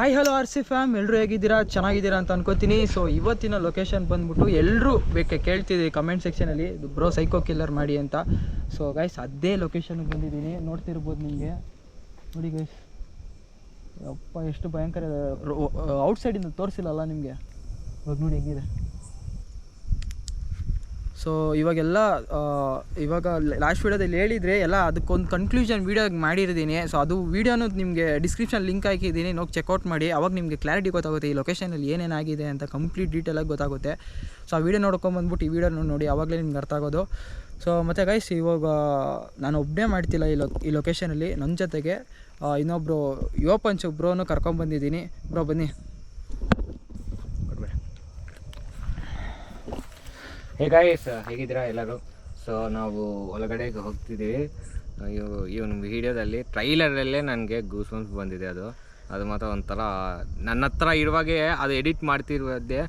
Hi hello R C fam ಎಲ್ಲರೂ ಹೇಗಿದ್ದೀರಾ? ಚೆನ್ನಾಗಿದ್ದೀರಾ ಅಂತ ಅನ್ಕೋತೀನಿ. ಸೊ ಇವತ್ತಿನ ಲೊಕೇಶನ್ ಬಂದ್ಬಿಟ್ಟು ಎಲ್ಲರೂ ಬೇಕೆ ಕೇಳ್ತಿದ್ದೀವಿ ಕಮೆಂಟ್ ಸೆಕ್ಷನಲ್ಲಿ ಬ್ರೋ ಸೈಕೋ ಕಿಲ್ಲರ್ ಮಾಡಿ ಅಂತ. ಸೊ ಗೈಸ್ ಅದೇ ಲೊಕೇಶನ್ಗೆ ಬಂದಿದ್ದೀನಿ. ನೋಡ್ತಿರ್ಬೋದು ನಿಮಗೆ. ನೋಡಿ ಗೈಸ್ ಅಪ್ಪ ಎಷ್ಟು ಭಯಂಕರ ಔಟ್ಸೈಡಿಂದ ತೋರಿಸಿಲ್ಲಲ್ಲ ನಿಮಗೆ? ಇವಾಗ ನೋಡಿ, ಹೆಂಗಿದೆ? ಸೊ ಇವಾಗೆಲ್ಲ ಇವಾಗ ಲಾಸ್ಟ್ ವೀಡಿಯೋದಲ್ಲಿ ಹೇಳಿದರೆ ಎಲ್ಲ ಅದಕ್ಕೊಂದು ಕನ್ಕ್ಲೂಷನ್ ವೀಡಿಯೋ ಮಾಡಿರಿದ್ದೀನಿ ಸೊ ಅದು ವೀಡಿಯೋನು ನಿಮಗೆ ಡಿಸ್ಕ್ರಿಪ್ಷನ್ ಲಿಂಕ್ ಹಾಕಿದ್ದೀನಿ. ನೋಡಿ ಚೆಕ್ಔಟ್ ಮಾಡಿ. ಅವಾಗ ನಿಮಗೆ ಕ್ಲಾರಿಟಿ ಗೊತ್ತಾಗುತ್ತೆ ಈ ಲೊಕೇಶನಲ್ಲಿ ಏನೇನಾಗಿದೆ ಅಂತ ಕಂಪ್ಲೀಟ್ ಡೀಟೇಲಾಗಿ ಗೊತ್ತಾಗುತ್ತೆ. ಸೊ ಆ ವಿಡಿಯೋ ನೋಡ್ಕೊಂಬಂದ್ಬಿಟ್ಟು ಈ ವಿಡಿಯೋ ನೋಡಿ ಆವಾಗಲೇ ನಿಮ್ಗೆ ಅರ್ಥ ಆಗೋದು. ಸೊ ಮತ್ತು ಗೈಸ್ ಇವಾಗ, ನಾನು ಒಬ್ಬನೇ ಮಾಡ್ತಿಲ್ಲ ಈ ಲೊ ಈ ಲೊಕೇಶನಲ್ಲಿ ನನ್ನ ಜೊತೆಗೆ ಇನ್ನೊಬ್ಬರು ಯುವ ಪಂಚ್ ಬ್ರೋನು ಕರ್ಕೊಂಬಂದಿದ್ದೀನಿ ಬ್ರೋ, ಬನ್ನಿ. ಹೇ ಗಾಯ್ಸ್ ಹೇಗಿದ್ದೀರಾ ಎಲ್ಲರೂ? ಸೊ ನಾವು ಒಳಗಡೆಗೆ ಹೋಗ್ತಿದ್ದೀವಿ. ಇವು ಇವನ್ ವಿಡಿಯೋದಲ್ಲಿ ಟ್ರೈಲರಲ್ಲೇ ನನಗೆ ಗೂಸ್ಬಂಪ್ಸ್ ಬಂದಿದೆ ಅದು. ಅದು ಮಾತ್ರ ಒಂಥರ ನನ್ನ ಹತ್ರ ಇರುವಾಗೆ ಅದು ಎಡಿಟ್ ಮಾಡ್ತಿರೋದೇ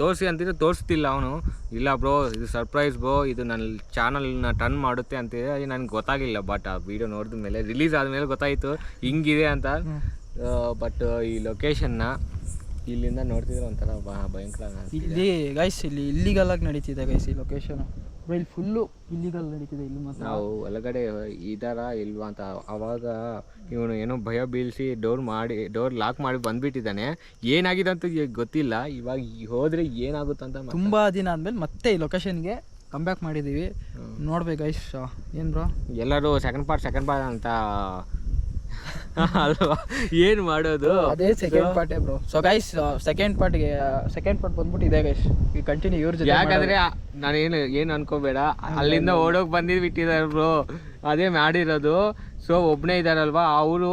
ತೋರಿಸಿ ಅಂತಿದ್ರೆ ತೋರಿಸ್ತಿಲ್ಲ ಅವನು. ಇಲ್ಲ ಬ್ರೋ ಇದು ಸರ್ಪ್ರೈಸ್ ಬ್ರೋ ಇದು ನನ್ನ ಚಾನಲ್ನ ಟರ್ನ್ ಮಾಡುತ್ತೆ ಅಂತಿದೆ ನನಗೆ ಗೊತ್ತಾಗಿಲ್ಲ ಬಟ್ ಆ ವಿಡಿಯೋ ನೋಡಿದ ಮೇಲೆ ರಿಲೀಸ್ ಆದಮೇಲೆ ಗೊತ್ತಾಯಿತು ಹಿಂಗಿದೆ ಅಂತ. ಬಟ್ ಈ ಲೊಕೇಶನ್ನ ಇಲ್ಲಿಂದ ನೋಡ್ತಿದ್ರೆ ಒಂಥರ ಭಯಂಕರ ಇಲ್ಲಿ ಗೈಸ್ ಇಲ್ಲಿ ಇಲ್ಲಿಗಲ್ ಆಗಿ ನಡೀತಿದೆ ಗೈಸ್ ಈ ಲೊಕೇಶನ್ ಇಲ್ಲಿ ಫುಲ್ಲು ಇಲ್ಲಿಗಲ್ ನಡೀತಿದೆ ಇಲ್ಲಿ ಮಾತ್ರ. ನಾವು ಒಳಗಡೆ ಇದಾರ ಇಲ್ವಾ ಅಂತ ಅವಾಗ ಇವನು ಏನೋ ಭಯ ಬೀಳಿಸಿ ಡೋರ್ ಮಾಡಿ ಡೋರ್ ಲಾಕ್ ಮಾಡಿ ಬಂದ್ಬಿಟ್ಟಿದ್ದಾನೆ. ಏನಾಗಿದೆ ಅಂತ ಈಗ ಗೊತ್ತಿಲ್ಲ. ಇವಾಗ ಹೋದ್ರೆ ಏನಾಗುತ್ತಂತ ಅಂತ ತುಂಬಾ ದಿನ ಆದ್ಮೇಲೆ ಮತ್ತೆ ಈ ಲೊಕೇಶನ್ಗೆ ಕಮ್ ಬ್ಯಾಕ್ ಮಾಡಿದ್ದೀವಿ ನೋಡ್ಬೇಕು ಗೈಸ್ ಏನು ಬ್ರೋ ಎಲ್ಲರೂ ಸೆಕೆಂಡ್ ಪಾರ್ಟ್ ಸೆಕೆಂಡ್ ಪಾರ್ಟ್ ಅಂತ ಅಲ್ವಾ? ಏನು ಮಾಡೋದು? ಅದೇ ಸೆಕೆಂಡ್ ಪಾರ್ಟೇ ಬ್ರೋ ಸೊ ಗೈಸ್ ಸೆಕೆಂಡ್ ಪಾರ್ಟ್ಗೆ ಸೆಕೆಂಡ್ ಪಾರ್ಟ್ ಬಂದ್ಬಿಟ್ಟು ಇದೆ ಗೈಸ್ ಈ ಕಂಟಿನ್ಯೂ ಇವ್ರ ಜೊತೆ ಯಾಕಂದ್ರೆ ನಾನೇನು ಏನು ಅನ್ಕೋಬೇಡ. ಅಲ್ಲಿಂದ ಓಡೋಗಿ ಬಂದಿದ್ ಬಿಟ್ಟಿದ್ದಾರೆ ಬ್ರೋ ಅದೇ ಮಾಡಿರೋದು. ಸೊ ಒಬ್ಬನೇ ಇದಾರಲ್ವಾ? ಅವರು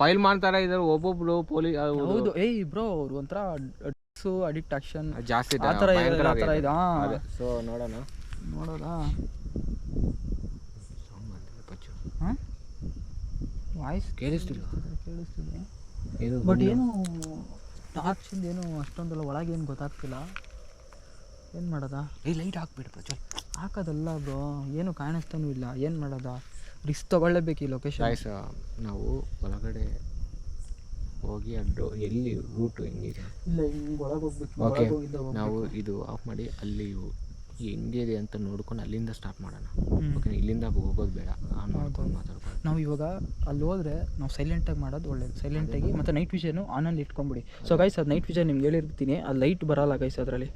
ಫೈಲ್ ಮಾಡ್ತಾರ ಇದಾರೆ ಒಬ್ಬೊಬ್ರು ಪೊಲೀಸ್ ಹೌದು. ಏಯ್ ಬ್ರೋ ಅವ್ರು ಒಂಥರ ಅಡಿಕ್ಟ್ ಆಕ್ಷನ್ ಜಾಸ್ತಿ ಆ ಥರ ಇದೆ ಸೊ ನೋಡೋಣ. ನೋಡೋದಾ ಹಾಂ ವಾಯ್ಸ್ ಕೇಳಿಸ್ತಿಲ್ಲ. ಕೇಳಿಸ್ತಿಲ್ಲ ಇದು ಬಟ್ ಏನು ಟಾರ್ಚಿಂದ ಏನು ಅಷ್ಟೊಂದೆಲ್ಲ ಒಳಗೆ ಏನು ಗೊತ್ತಾಗ್ತಿಲ್ಲ. ಏನು ಮಾಡೋದಾ? ಏ ಲೈಟ್ ಹಾಕ್ಬಿಡು ಪ್ರಜ್ವಲ್. ಹಾಕೋದಲ್ಲ ಬ್ರೋ ಏನು ಕಾಣಿಸ್ತಾನೂ ಇಲ್ಲ. ಏನು ಮಾಡೋದಾ? ರಿಸ್ಕ್ ತೊಗೊಳ್ಳೇಬೇಕು ಈ ಲೊಕೇಶನ್ ಆಯ್ಸ ನಾವು ಒಳಗಡೆ ಹೋಗಿ ಅಡ್ಡು ಎಲ್ಲಿ ರೂಟು ಹೆಂಗಿದೆ? ಇಲ್ಲ ಹಿಂಗೆ ಒಳಗೆ ಹೋಗ್ಬೇಕು ಓಕೆ ನಾವು ಇದು ಆಫ್ ಮಾಡಿ ಅಲ್ಲಿ ಹೆಂಗಿದೆ ಅಂತ ನೋಡ್ಕೊಂಡು ಅಲ್ಲಿಂದ ಸ್ಟಾರ್ಟ್ ಮಾಡೋಣ. ಹ್ಮ್. ಓಕೆ ಇಲ್ಲಿಂದ ಹೋಗೋದು ಬೇಡ ನೋಡ್ಕೊಂಡು ಮಾತಾಡ್ಕೊಂಡು ನಾವು ಇವಾಗ ಅಲ್ಲಿ ಹೋದ್ರೆ ನಾವು ಸೈಲೆಂಟಾಗಿ ಮಾಡೋದು ಒಳ್ಳೇದು. ಸೈಲೆಂಟಾಗಿ ಮತ್ತು ನೈಟ್ ವಿಷನು ಆನಲ್ಲಿ ಇಟ್ಕೊಂಬಿಡಿ. ಸೊ ಗೈಸ್ ಅದು ನೈಟ್ ವಿಷನ್ ನಿಮ್ಗೆ ಹೇಳಿರ್ತೀನಿ. ಆ ಲೈಟ್ ಬರಲ್ಲ ಗೈಸ್ ಅದರಲ್ಲಿ.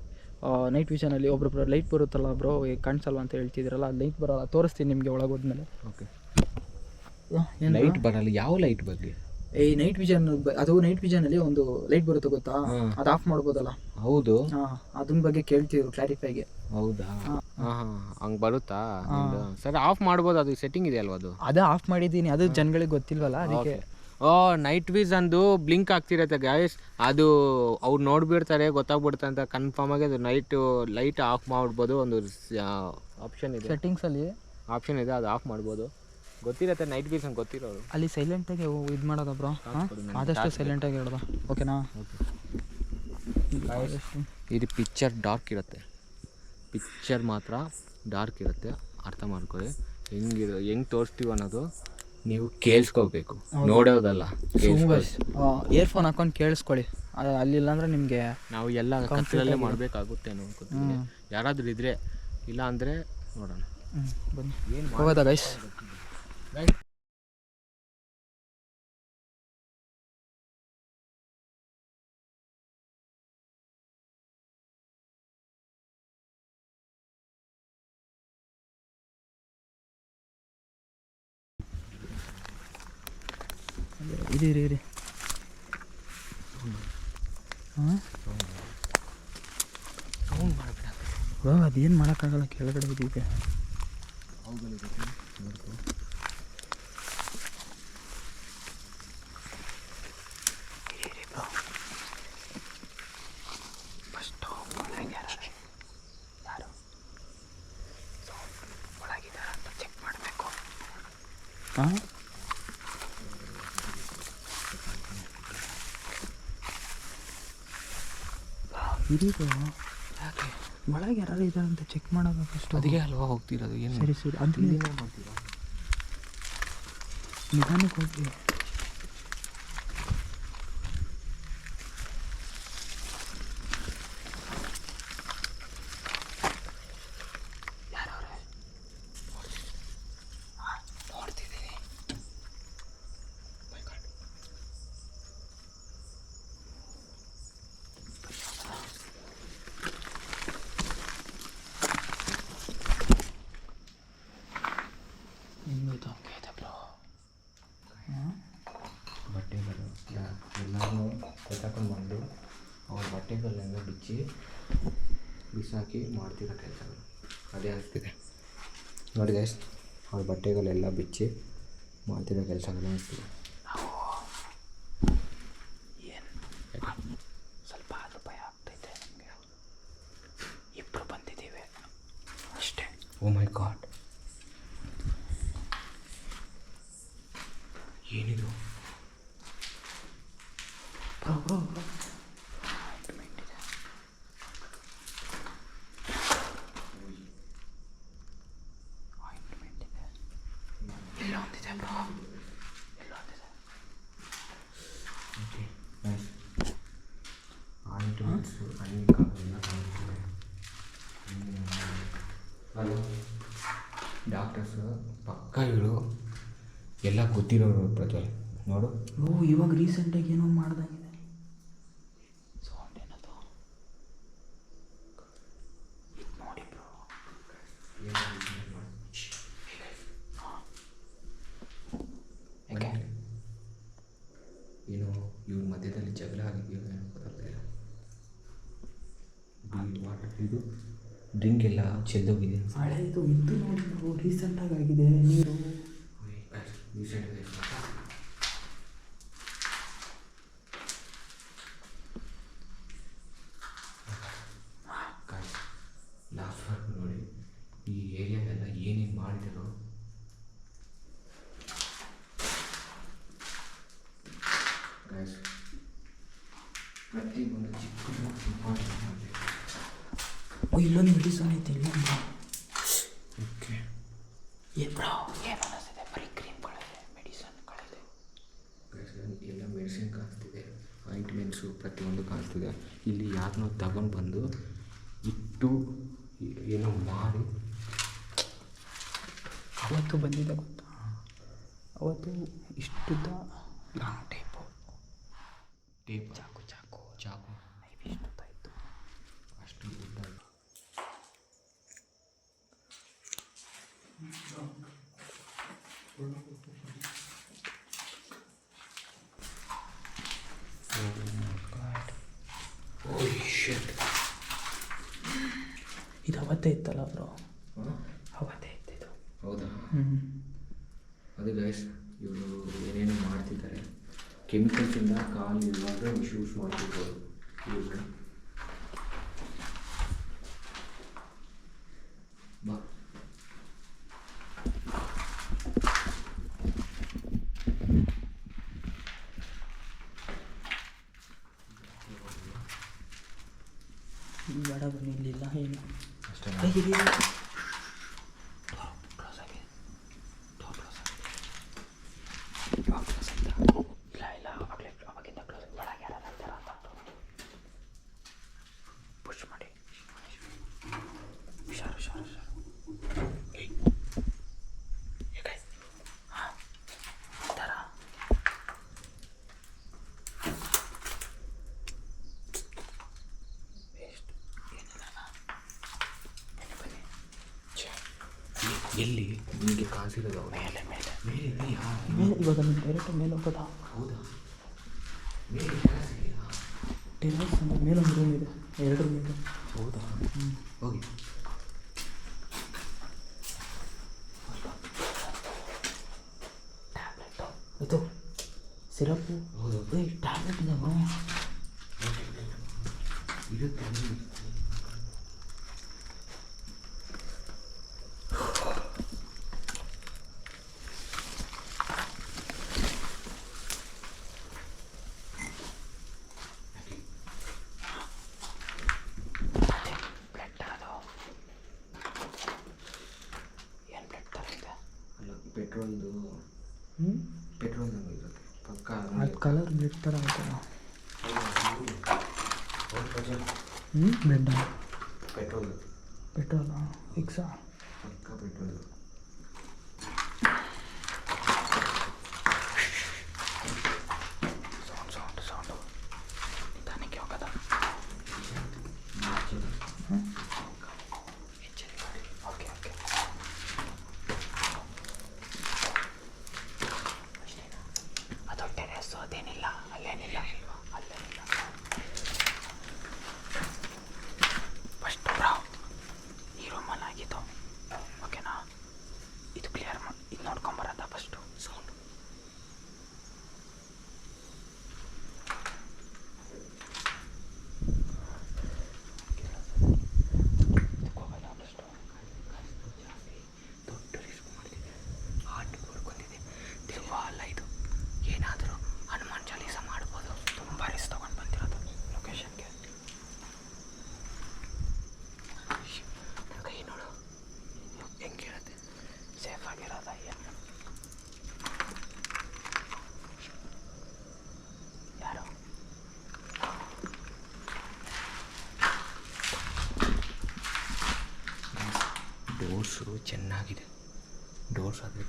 ನೈಟ್ ವಿಷನಲ್ಲಿ ಒಬ್ಬೊಬ್ಬರು ಲೈಟ್ ಬರುತ್ತಲ್ಲ ಬ್ರೋ ಕಾಣಿಸಲ್ವ ಅಂತ ಹೇಳ್ತಿದ್ರಲ್ಲ ಅದು ಲೈಟ್ ಬರಲ್ಲ. ತೋರಿಸ್ತೀನಿ ನಿಮಗೆ ಒಳಗೆ ಹೋದ್ಮೇಲೆ. ಓಕೆ ಲೈಟ್ ಬರಲ್ಲ. ಯಾವ ಲೈಟ್ ಬಗ್ಗೆ? ಈ ನೈಟ್ ವಿಷನ್ ಅದು ನೈಟ್ ವಿಷನಲ್ಲಿ ಒಂದು ಲೈಟ್ ಬರುತ್ತೆ ಗೊತ್ತಾ. ಅದು ಆಫ್ ಮಾಡ್ಬೋದಲ್ಲ? ಹೌದು. ಅದನ್ ಬಗ್ಗೆ ಕೇಳ್ತಿದ್ರು ಕ್ಲಾರಿಫೈಗೆ ಹೌದಾ? ಹಂಗ್ ಬರುತ್ತಾ? ಸರಿ ಸರ್ ಆಫ್ ಮಾಡ್ಬೋದು ಅದು ಸೆಟ್ಟಿಂಗ್ ಇದೆ ಅಲ್ವಾ ಅದು? ಅದೇ ಆಫ್ ಮಾಡಿದ್ದೀನಿ ಅದು ಜನಗಳಿಗೆ ಗೊತ್ತಿಲ್ವಲ್ಲ ಅದಕ್ಕೆ. ಓ ನೈಟ್ ವೀಸ್ ಅಂದು ಬ್ಲಿಂಕ್ ಆಗ್ತಿರತ್ತೆ ಗಾಯ್ಸ್ ಅದು ಅವ್ರು ನೋಡ್ಬಿಡ್ತಾರೆ ಗೊತ್ತಾಗ್ಬಿಡ್ತಾರೆ ಅಂತ ಕನ್ಫರ್ಮ್ ಆಗಿ ಅದು ನೈಟ್ ಲೈಟ್ ಆಫ್ ಮಾಡ್ಬೋದು ಒಂದು ಆಪ್ಷನ್ ಇದೆ. ಸೆಟ್ಟಿಂಗ್ಸಲ್ಲಿ ಆಪ್ಷನ್ ಇದೆ ಅದು ಆಫ್ ಮಾಡ್ಬೋದು. ಗೊತ್ತಿರತ್ತೆ ನೈಟ್ ವಿಷನ್ ಅಂತ ಗೊತ್ತಿರೋರು ಅಲ್ಲಿ ಸೈಲೆಂಟಾಗಿ ಇದು ಮಾಡೋದ ಬ್ರೋ ಆದಷ್ಟು ಸೈಲೆಂಟ್ ಆಗಿ ಹೇಳೋದ? ಓಕೆನಾ ಇದು ಪಿಕ್ಚರ್ ಡಾರ್ಕ್ ಇರುತ್ತೆ. ಪಿಕ್ಚರ್ ಮಾತ್ರ ಡಾರ್ಕ್ ಇರುತ್ತೆ. ಅರ್ಥ ಮಾಡ್ಕೊಳ್ಳಿ. ಹೆಂಗಿರೋ ಹೆಂಗೆ ತೋರಿಸ್ತೀವಿ ಅನ್ನೋದು ನೀವು ಕೇಳಿಸ್ಕೋಬೇಕು. ನೋಡೋದಲ್ಲ ಇಯರ್ಫೋನ್ ಹಾಕೊಂಡು ಕೇಳಿಸ್ಕೊಳ್ಳಿ. ಅಲ್ಲಿ ಇಲ್ಲಾಂದ್ರೆ ನಿಮ್ಗೆ ನಾವು ಎಲ್ಲ ಕತ್ತಲಲ್ಲೇ ಮಾಡಬೇಕಾಗುತ್ತೆ ಅನ್ಕೋತೀನಿ ಯಾರಾದ್ರೂ ಇದ್ರೆ ಇಲ್ಲ ಅಂದರೆ ನೋಡೋಣ. ಬನ್ನಿ. ಏನು ಹೋಗೋದಾ ಗೈಸ್ ಇರಿ ಇರಿ ಇರಿ. ಹಾಂ? ಸೌಂಡ್ ಮಾಡಬೇಡ ಬ್ರೋ ಅದೇನು ಮಾಡೋಕ್ಕಾಗಲ್ಲ ಕೆಳಗಡೆ ಇದೀಗ ಹಾಂ? bro. ಒಳಗೆ ಯಾರು ಇದ್ದಾರೆ ಅಂತ ಚೆಕ್ ಮಾಡೋದು ಫಸ್ಟ್ ಅದಕ್ಕೆ ಅಲ್ವಾ ಹೋಗ್ತಿರೋದು ಏನು? ಸರಿ ಸರಿ. ಅಂತ ನಿಧಾನಕ್ಕೆ ಹೋಗಿ. ಬಿಸಾಕಿ ಮಾಡ್ತಿರೋ ಕೆಲಸಗಳು. ಅದೇ ಅನಿಸ್ತಿದೆ. ನೋಡಿ ಗೈಸ್ ಅವ್ರ ಬಟ್ಟೆಗಳೆಲ್ಲ ಬಿಚ್ಚಿ ಮಾಡ್ತಿರೋ ಕೆಲಸಗಳು ಅನಿಸ್ತಿದೆ ಸ್ವಲ್ಪ ಆದ್ರೂ ಭಯ ಆಗ್ತೈತೆ ನಮಗೆ ಇಬ್ಬರು ಬಂದಿದ್ದೀವಿ ಅಷ್ಟೇ ಓ ಮೈ ಗಾಡ್ ಏನಿದು ಬ್ರೋ ಬ್ರೋ ಬ್ರೋ ಆಯಿಂಟ್ಮೆಂಟ್ ಇದೆ ಆಯಿಂಟ್ಮೆಂಟ್ ಇದೆ ಇಲ್ಲೊಂದಿದೆ ಬ್ರೋ ಇಲ್ಲೊಂದಿದೆ ಓಕೆ ನೈಸ್ ಆಯಿಂಟ್ಮೆಂಟ್ಸು ಅನೇಕಾಗಲ್ಲ ಕಾಣಿಸ್ತಿದೆ ಹಲೋ ಡಾಕ್ಟರ್ಸು ಪಕ್ಕ ಇವರು ಎಲ್ಲ ಗೊತ್ತಿರೋರು ಪ್ರಜ್ವಲ್ ನೋಡು. ಇವಾಗ ರೀಸೆಂಟಾಗಿ ಏನೋ ಮಾಡ್ದಂಗಿದೆ ಸೌಂಡ್ ಏನದು ಇದು ನೋಡಿ ಬ್ರೋ ಯಾಕೆ ಏನು ಇವ್ರ ಮಧ್ಯದಲ್ಲಿ ಜಗಳ ಆಗಿದೆಯೋ ಏನೋ ಗೊತ್ತಾಗ್ತಿಲ್ಲ ಬಿ ವಾಟರ್ ಇದು ಡ್ರಿಂಕ್ ಎಲ್ಲ ಚೆಲ್ಲೋಗಿದೆ ಹಳೆಯದು ಇದು ನೋಡಿ ಬ್ರೋ ರೀಸೆಂಟಾಗಿ ಆಗಿದೆ ನೀರು. ಒಂದು ನೋಡಿ ಈ ಏರಿಯಾಗೆಲ್ಲ ಏನೇನು ಮಾಡಿದ್ರು. ಗೈಸ್ ಪ್ರತಿಯೊಂದು ಚಿಕ್ಕ ಓ ಇಲ್ಲೊಂದು ಮೆಡಿಸನ್ ಐತೆ ಇಲ್ಲೊಂದು ಓಕೆ ಏ ಬ್ರೋ ಏನು ಅನ್ನಿಸ್ತಿದೆ ಬರೀ ಮೆಡಿಸನ್ ಮೆಡಿಸನ್ಗಳಿದೆ ಎಲ್ಲ ಮೆಡಿಸಿನ್ ಕಾಣಿಸ್ತಿದೆ ಆಯಿಂಟ್ಮೆಂಟ್ಸು ಪ್ರತಿಯೊಂದು ಕಾಣಿಸ್ತಿದೆ ಇಲ್ಲಿ ಯಾರನ್ನೋ ತಗೊಂಡು ಬಂದು ಇಟ್ಟು ಈ- ಏನೋ ಮಾಡಿ ಅವತ್ತು ಬಂದಿದೆ ಗೊತ್ತಾ ಅವತ್ತು ಇಷ್ಟುದ್ದ ಲಾಂಗ್ ಟೇಪು ಟೇಪ್ ಚಾಕು ಚಾಕು ಚಾಕು ಇಷ್ಟುದ್ದ ಇತ್ತು ಅಷ್ಟು ಉದ್ದ ಓ ಶಿಟ್ ಇದು ಅವತ್ತೇ ಇತ್ತಲ್ಲ ಬ್ರೋ ಅವತ್ತೇ ಇತ್ತಿದು ಹೌದಾ ಹ್ಞೂ ಅದು ಗೈಸ್ ಇವರು ಏನೇನು ಮಾಡ್ತಿದ್ದಾರೆ ಕೆಮಿಕಲ್ಸಿಂದ ಕಾಲು ಇರುವಾಗ ಮಿಸ್ಯೂಸ್ ಮಾಡ್ತಿರ್ಬೋದು ಇವ್ರಿಗೆ ಬಾ ಬೇಡ ಬನ್ನಿ ಇಲ್ಲಿಲ್ಲ ಏನು ಅಷ್ಟೇ ಏ, ಇಲ್ಲಿ, ಇಲ್ಲಿ. ಡೋರ್ ಕ್ಲೋಸ್ ಆಗಿದೆ ಡೋರ್ ಕ್ಲೋಸ್ ಆಗಿದೆ ಇವಾಗ ಕ್ಲೋಸ್ ಆಯ್ತಾ ಇಲ್ಲ ಇಲ್ಲ ಅವಾಗಲೇ ಅವಾಗಿಂದ ಕ್ಲೋಸ್ ಒಳಗೆ ಯಾರು ಇರ್ತಾರ ಅಂತ ಪುಷ್ ಮಾಡಿ ಹುಷಾರು ಹುಷಾರು ಹುಷಾರು ಏಯ್. ಹೇಗೆ? ಹಾ. ಈ ಥರ. Waste. ಏನಿಲ್ಲ ಅಣ್ಣ. ಬನ್ನಿ ಬನ್ನಿ ಛೆ, ಎಲ್ಲಿ ನಿಮಗೆ ಕಾಣಿಸಿರೋದು ಮೇಲೆ ಮೇಲೆ. ಮೇಲೆ ಇದೆಯಾ ಮೇಲೆ ಇವಾಗ ನೀವು ಡೈರೆಕ್ಟ್ ಮೇಲೆ ಹೋಗೋದಾ ಹೌದಾ? ಮೇಲೆ ಟೆರಸ್ ಅಂತ ಮೇಲೊಂದು ರೂಮ್ ಇದೆ. ಎರಡು ರೂಮ್ ಇದೆ. ಹೌದಾ? ಹೋಗಿ. ಟ್ಯಾಬ್ಲೆಟು ಇದು ಸಿರಪ್ಪು ಹೌದು. ಟ್ಯಾಬ್ಲೆಟ್ ಇದಾವ. ಇರುತ್ತೆ ಬ್ಲಡ್ ಅದು ಏನು ಬ್ಲಡ್ ಥರ ಇದೆ ಅಲ್ಲ ಪೆಟ್ರೋಲ್ದು ಹ್ಞೂ ಪೆಟ್ರೋಲ್ ಇರುತ್ತೆ ಪಕ್ಕ ಅದು ಕಲರ್ ಬ್ಲಡ್ ಥರ ಆಯ್ತಲ್ಲ ಪೆಟ್ರೋಲ್ ಹ್ಞೂ ಬ್ಲಡ್ ಚೆನ್ನಾಗಿದೆ. ಡೋರ್ಸ್ ಆದರೆ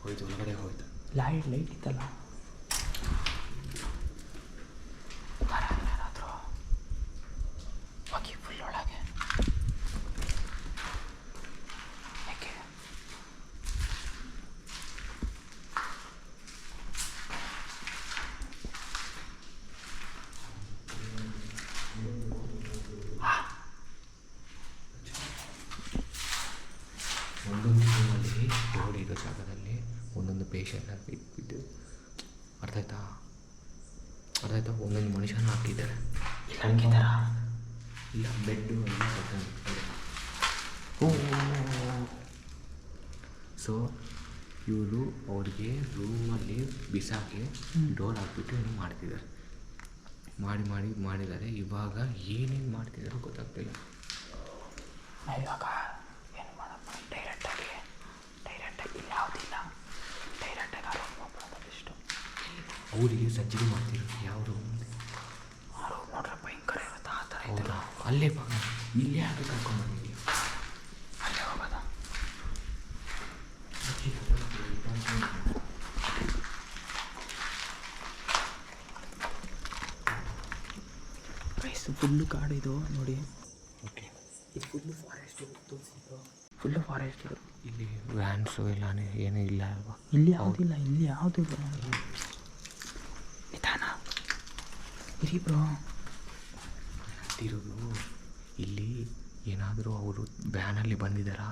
ಹೋಯ್ತು ಒಳಗಡೆ ಹೋಯ್ತು. ಲೈಟ್ ಲೈಟ್ ಇತ್ತಲ್ಲ ಹೋಗಿ ಫುಲ್ ಒಳಗೆ ಯಾಕೆ ಒಂದೊಂದು ರೂಮಲ್ಲಿ ಡೋರ್ ಇರೋ ಜಾಗದಲ್ಲಿ ಒಂದೊಂದು ಪೇಷಂಟ್ನ ಬಿಟ್ಟು ಅರ್ಥ ಆಯ್ತಾ ಅರ್ಥ ಆಯ್ತಾ ಒಂದೊಂದು ಮನುಷ್ಯನ ಹಾಕಿದ್ದಾರೆ. ಇಲ್ಲ ಬೆಡ್ಡು ಸೊ ಇವರು ಅವ್ರಿಗೆ ರೂಮಲ್ಲಿ ಬಿಸಾಕಿ ಡೋರ್ ಹಾಕ್ಬಿಟ್ಟು ಏನು ಮಾಡ್ತಿದ್ದಾರೆ. ಮಾಡಿ ಮಾಡಿ ಮಾಡಿದ್ದಾರೆ. ಇವಾಗ ಏನೇನು ಮಾಡ್ತಿದ್ದಾರೋ ಗೊತ್ತಾಗ್ತಿಲ್ಲ ಇವಾಗ ಏನು ಮಾಡಪ್ಪ ಡೈರೆಕ್ಟಾಗಿ ಡೈರೆಕ್ಟಾಗಿ ಇಲ್ಲಿ. ಯಾವುದಿಲ್ಲ ಡೈರೆಕ್ಟಾಗಿ ಆ ರೂಮ್ ಇಷ್ಟು. ಅವರಿಗೆ ಸರ್ಜರಿ ಯಾವ ರೂಮ್ ಆ ರೂಮ್ ನೋಡ್ರೆ ಭಯಂಕರ ಇರುತ್ತೆ ಆ ಥರ ಹೌದಾ ಅಲ್ಲೇ ಬಾ ಇಲ್ಲೇ ಅಲ್ಲೇ ಹೋಗೋದ ರೈಸ್ ಫುಲ್ಲು ಕಾಡು ಇದು ನೋಡಿ. ಓಕೆ ಇದು. ಫುಲ್ಲು ಫಾರೆಸ್ಟ್ ಫುಲ್ಲು ಫಾರೆಸ್ಟ್ ಇಲ್ಲಿ ವ್ಯಾನ್ಸು ಇಲ್ಲ ಏನೂ ಇಲ್ಲ ಅಲ್ವಾ? ಇಲ್ಲಿ ಯಾವುದಿಲ್ಲ ಇಲ್ಲಿ ಯಾವುದು ಇಲ್ಲ. ನಿಧಾನ. ಇರಿ ಬ್ರೋ ಇರೋದು ಇಲ್ಲಿ ಏನಾದರೂ ಅವರು ವ್ಯಾನಲ್ಲಿ ಬಂದಿದ್ದಾರಾ?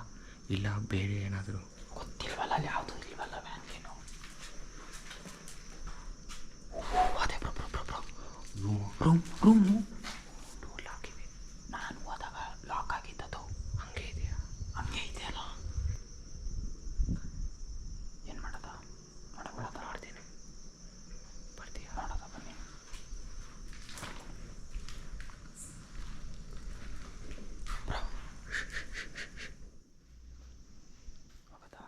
ಇಲ್ಲ ಬೇರೆ ಏನಾದರೂ? ಗೊತ್ತಿಲ್ವಲ್ಲ ಅಲ್ಲಿ ಯಾವುದು ಇಲ್ವಲ್ಲ ವ್ಯಾನ್ ಏನು ಅದೇ bro bro bro bro room room room door ಹಾಕಿದೆ ನಾನು ಹೋದಾಗ ಲಾಕ್ ಆಗಿದ್ದದು ಹಂಗೆ ಇದೆಯಾ ಹಂಗೆ ಇದೆಯಲ್ಲ ಏನು ಮಾಡೋದ ನೋಡಬೇಡ ಮಾಡ್ತೀನಿ ಬರ್ತೀಯಾ ನೋಡೋದ ಬನ್ನಿ ಬ್ರೋ ಹೋಗೋದಾ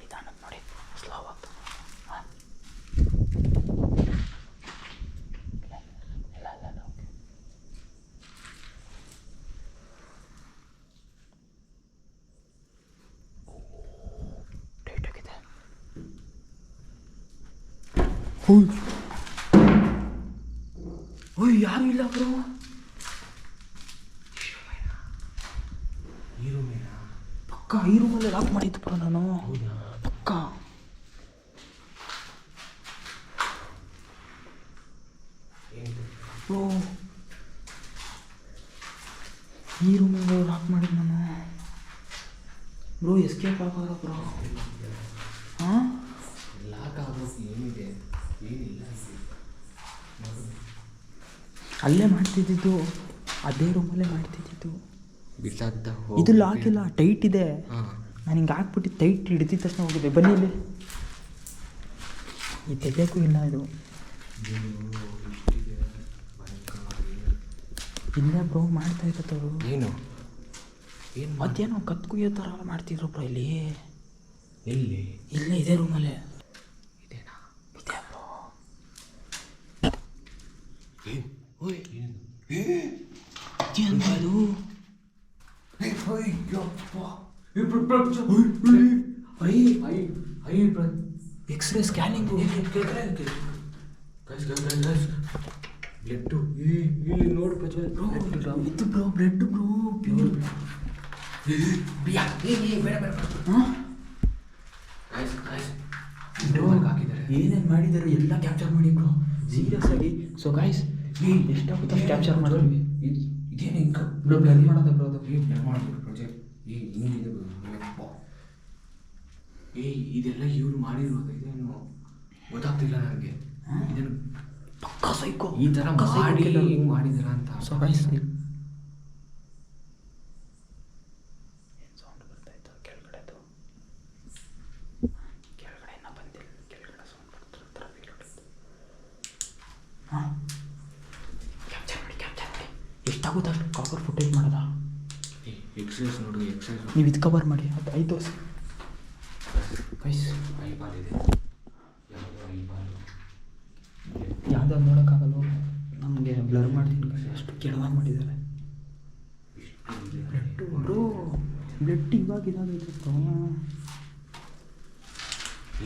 ನಿಧಾನಕ್ಕೆ ನೋಡಿ ಸ್ಲೋ ಆಗ್ತದೆ ಹಾಂ ಇಲ್ಲ ಇಲ್ಲ ಇಲ್ಲ ಓಕೆ ಡೇಟ್ ಆಗಿದೆ ಓಯ್ ಯಾರು ಇಲ್ಲ ಬ್ರೋ ಈ ರೂಮೇನಾ ಪಕ್ಕ ಈ ರೂಮಲ್ಲಿ ಲಾಕ್ ಮಾಡಿದ್ದು ಬ್ರೋ ನಾನು ಪಕ್ಕ ಬ್ರೋ ಈ ರೂಮಲ್ಲಿ ಲಾಕ್ ಮಾಡಿದ್ದು ನಾನು ಬ್ರೋ ಎಸ್ಕೇಪ್ ಆಗೋಲ್ಲ ಬ್ರೋ ಹಾಂ ಲಾಕ್ ಆಗೋದು ಏನಿದೆ ಏನಿಲ್ಲ ಇಲ್ಲಿ. ನೋಡು. ಅಲ್ಲೇ ಮಾಡ್ತಿದ್ದಿದ್ದು ಅದೇ ರೂಮಲ್ಲೇ ಮಾಡ್ತಿದ್ದಿದ್ದು. ಇದು ಲಾಕ್ ಇಲ್ಲ ಟೈಟ್ ಇದೆ. ನಾನು ಹಿಂಗೆ ಹಾಕ್ಬಿಟ್ಟು ಟೈಟ್ ಹಿಡಿದ ತಕ್ಷಣ ಹೋಗಿದೆ. ಬನ್ನಿ ಇಲ್ಲಿ. ಈ ತೆಗಿಯೋಕ್ಕೂ ಇಲ್ಲ ಇದು. ಇಲ್ಲ ಬ್ರೋ ಮಾಡ್ತಾ ಇರತ್ತವರು ಏನು? ಏನು ಮಧ್ಯಾಹ್ನ ಮತ್ತೇನೋ ಕತ್ ಕುಯ್ಯೋ ಥರ ಮಾಡ್ತಿದ್ರು ಬ್ರೋ ಇಲ್ಲಿ. ಎಲ್ಲಿ? ಇಲ್ಲೇ ಇದೆ ರೂಮಲ್ಲೇ ಇದೇನಾ? ಇದೆ ಬ್ರೋ ಓಯ್ ಏನು ಏನು ಅದು ಎಕ್ಸ್ರೇ ಸ್ಕ್ಯಾನಿಂಗು ಬ್ಲಡ್ಡು ಇಲ್ಲಿ ನೋಡು ಇದು ಬ್ರೋ ಬ್ಲಡ್ ಬ್ರೋ ಪ್ಯೂರ್ ಹಾಂ ಹಾಕಿದ್ದಾರೆ ಏನೇನು ಮಾಡಿದ್ದಾರೆ ಎಲ್ಲ ಕ್ಯಾಪ್ಚರ್ ಮಾಡಿ ಬ್ರೋ ಸೀರಿಯಸ್ ಆಗಿ. ಸೊ ಗಾಯ್ಸ್ ಎಷ್ಟಾಗುತ್ತೆ ಕ್ಯಾಪ್ಚರ್ ಮಾಡೋದು ಇದೇನು ಹಿಂಗೆ ಬ್ರೋ ಬ್ಲರ್ ಮಾಡೋದು ಬ್ರೋ ಅದು ಏ ಬ್ಲಡ್ ಮಾಡ್ಬೇಕು ಪ್ರಾಜೆಕ್ಟ್ ಏ ಹಿಂಗಿದೆ ಯಪ್ಪ. ಏ ಇದೆಲ್ಲ ಇವ್ರು ಮಾಡಿರೋದು ಇದೇನು ಗೊತ್ತಾಗ್ತಿಲ್ಲ ನನಗೆ. ಇದನ್ನು ಪಕ್ಕ ಸೈಕೋ ಈ ಥರ ಮಾಡಿ ಹಿಂಗೆ ಮಾಡಿದಾರ ಅಂತ. ಸೊ ಸಾಗುತ್ತಾ ಕಾಪರ್ ಫುಟೇಜ್ ಮಾಡೋದ? ಎಕ್ಸೈಸ್ ನೋಡಿ ಎಕ್ಸೈಸ್ ನೀವು ಇದು ಕವರ್ ಮಾಡಿ ಅದು ಐದು ದೋಸೆ ಗೈಸ್ ಐಬಾಲ್ ಇದೆ. ಯಾವ್ದಾದ್ರು ನೋಡೋಕ್ಕಾಗಲ್ಲ ನಮಗೆ ಬ್ಲರ್ ಮಾಡ್ತೀನಿ ಅಷ್ಟು ಕೆಳವಾಗಿ ಮಾಡಿದ್ದಾರೆ ಬ್ಲಡ್ ಬ್ರೋ ಬ್ಲಡ್ ಇವಾಗ ಇದಾಗೈತೆ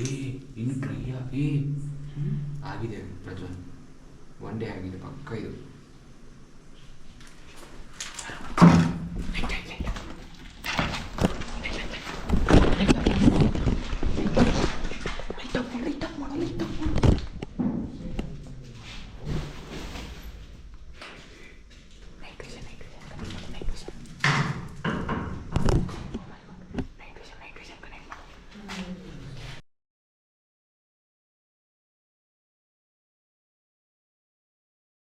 ಏ ಇನ್ನು ಟ್ರೈ ಏ ಆಗಿದೆ ಪ್ರಜ್ವಲ್. ಒನ್ ಡೇ ಆಗಿದೆ ಪಕ್ಕ ಇದು.